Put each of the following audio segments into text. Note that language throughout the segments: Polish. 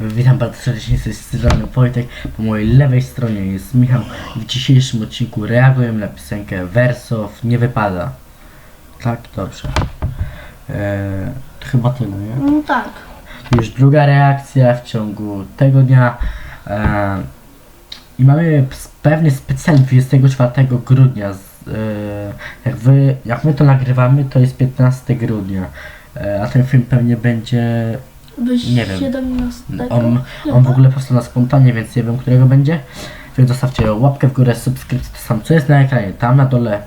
Witam bardzo serdecznie z tej strony Wojtek. Po mojej lewej stronie jest Michał. W dzisiejszym odcinku reagujemy na piosenkę Wersow Nie Wypada. Tak? Dobrze. Eee, to chyba tyle, nie? No tak. Już druga reakcja w ciągu tego dnia. Eee, I mamy pewny specjalny 24 grudnia. Z, jak, wy, jak my to nagrywamy, to jest 15 grudnia. Eee, a ten film pewnie będzie Byś Nie wiem. 17. On, on w ogóle powstał na spontanie, więc nie wiem, którego będzie. Więc zostawcie łapkę w górę, subskrypcję, to sam co jest na ekranie, tam na dole.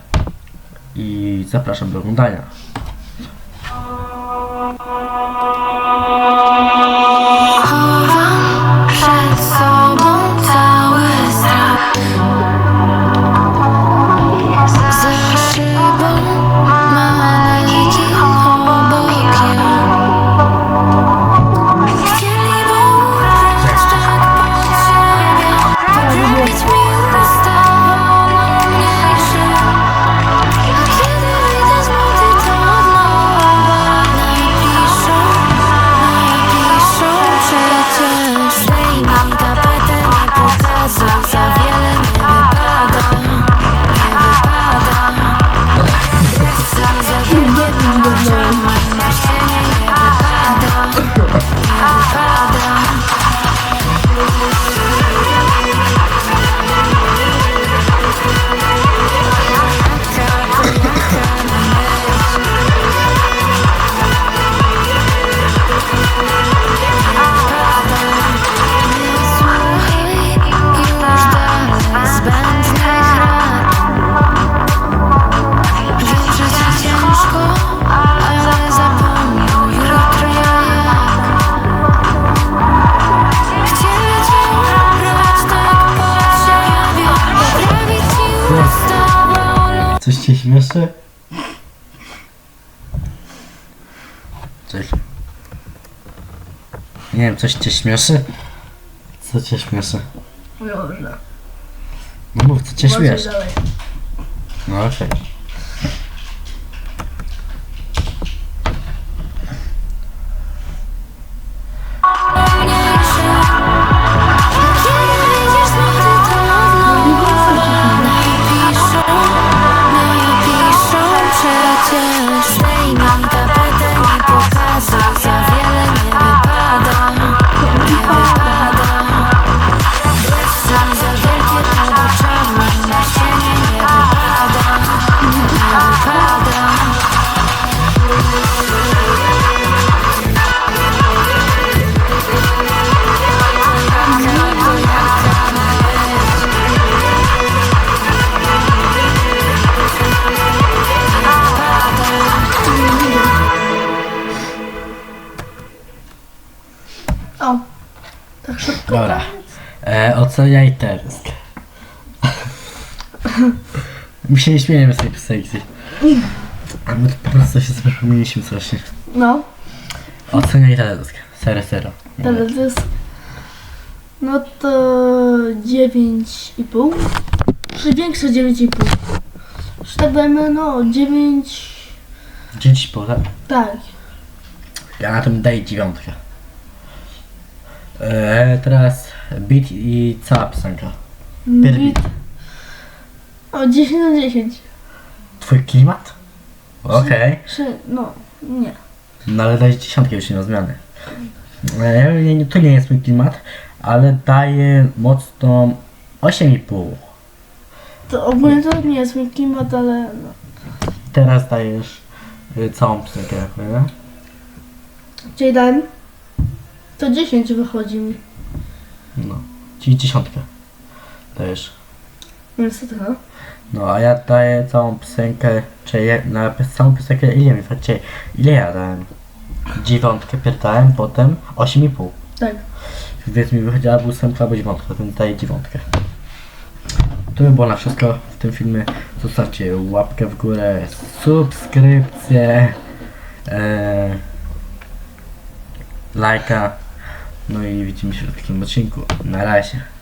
I zapraszam do oglądania. Cię śmieszy? Coś. Nie wiem, coś cię śmieszy? Co cię śmieszy? Dobrze. No mów, co cię śmieszy? dalej. No okej. Tak szybko. Dobra. E, oceniaj teraz. My się nie śmiejemy z tej piosenki. A my po prostu się sobie pomyliśmy strasznie. No. Oceniaj teraz. Sero, sero. Teledysk. No to 9,5. Czy większe 9,5. Czy tak dajmy, no 9. Dzieci po tak? Tak. Ja na tym daję dziewiątkę. E, teraz beat i cała piosenka. Pierwszy Bit. O 10 na 10. Twój klimat? Okej. Czy, no, nie. No ale dajesz dziesiątkę już nie ma zmiany. E, nie, nie, to nie jest mój klimat, ale daję mocną 8,5. To ogólnie to nie jest mój klimat, ale no. Teraz dajesz y, całą piosenkę, nie? Czyli dałem. To 10 wychodzi mi. No. Czyli dziesiątkę. Dajesz. Niestety, no. No a ja daję całą piosenkę, czy je, na całą piosenkę ile mi chodzi? Ile ja dałem? Dziewiątkę pierdałem, potem 8,5. Tak. Więc mi wychodziła ósemka albo dziewiątka, więc daję dziewiątkę. To by było na wszystko w tym filmie. Zostawcie łapkę w górę, subskrypcję, e, lajka. I widzimy się w takim odcinku. Na razie.